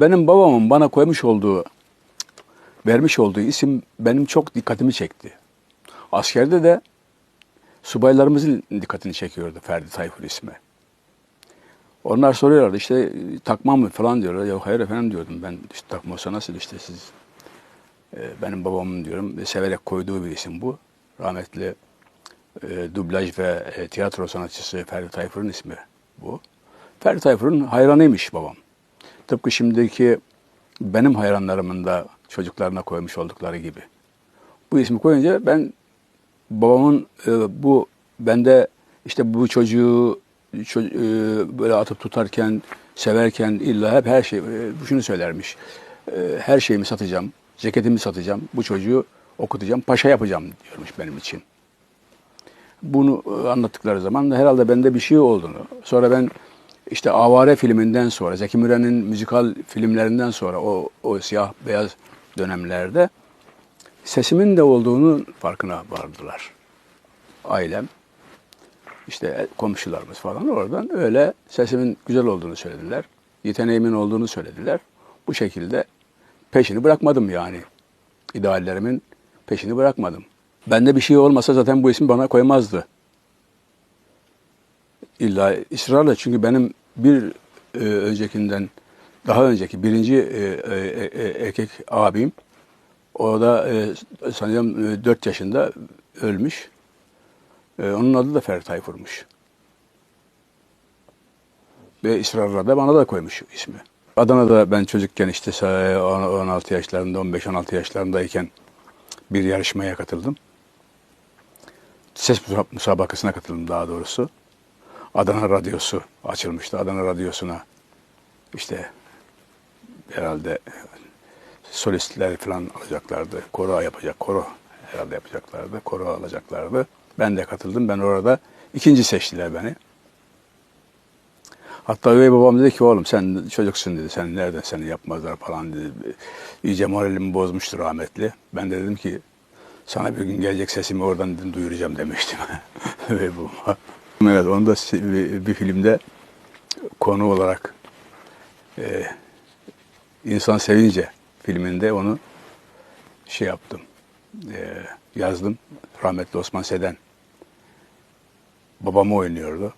Benim babamın bana koymuş olduğu, vermiş olduğu isim benim çok dikkatimi çekti. Askerde de subaylarımızın dikkatini çekiyordu Ferdi Tayfur ismi. Onlar soruyorlardı işte takma mı falan diyorlar. Yok hayır efendim diyordum ben işte takma nasıl işte siz e, benim babamın diyorum ve severek koyduğu bir isim bu. Rahmetli e, dublaj ve e, tiyatro sanatçısı Ferdi Tayfur'un ismi bu. Ferdi Tayfur'un hayranıymış babam. Tıpkı şimdiki benim hayranlarımın da çocuklarına koymuş oldukları gibi. Bu ismi koyunca ben babamın e, bu bende işte bu çocuğu ço- e, böyle atıp tutarken, severken illa hep her şey e, şunu söylermiş. E, her şeyimi satacağım, ceketimi satacağım, bu çocuğu okutacağım, paşa yapacağım diyormuş benim için. Bunu e, anlattıkları zaman da herhalde bende bir şey olduğunu. Sonra ben işte Avare filminden sonra, Zeki Müren'in müzikal filmlerinden sonra o, o siyah beyaz dönemlerde sesimin de olduğunu farkına vardılar. Ailem, işte komşularımız falan oradan öyle sesimin güzel olduğunu söylediler. Yeteneğimin olduğunu söylediler. Bu şekilde peşini bırakmadım yani. İdeallerimin peşini bırakmadım. Bende bir şey olmasa zaten bu ismi bana koymazdı. İlla ısrarla çünkü benim bir e, öncekinden daha önceki birinci e, e, e, erkek abim o da e, sanıyorum e, 4 yaşında ölmüş. E, onun adı da Ferdi Tayfur'muş. Ve ısrarla da bana da koymuş ismi. Adana'da ben çocukken işte sa- 16 yaşlarında, 15-16 yaşlarındayken bir yarışmaya katıldım. Ses musabakasına katıldım daha doğrusu. Adana Radyosu açılmıştı. Adana Radyosu'na işte herhalde solistler falan alacaklardı. Koro yapacak, koro herhalde yapacaklardı. Koro alacaklardı. Ben de katıldım. Ben orada ikinci seçtiler beni. Hatta üvey babam dedi ki oğlum sen çocuksun dedi. Sen nereden seni yapmazlar falan dedi. İyice moralimi bozmuştu rahmetli. Ben de dedim ki sana bir gün gelecek sesimi oradan dedim, duyuracağım demiştim. üvey babama. Evet onu da bir filmde konu olarak e, İnsan Sevince filminde onu şey yaptım. e, yazdım. Rahmetli Osman Seden babamı oynuyordu.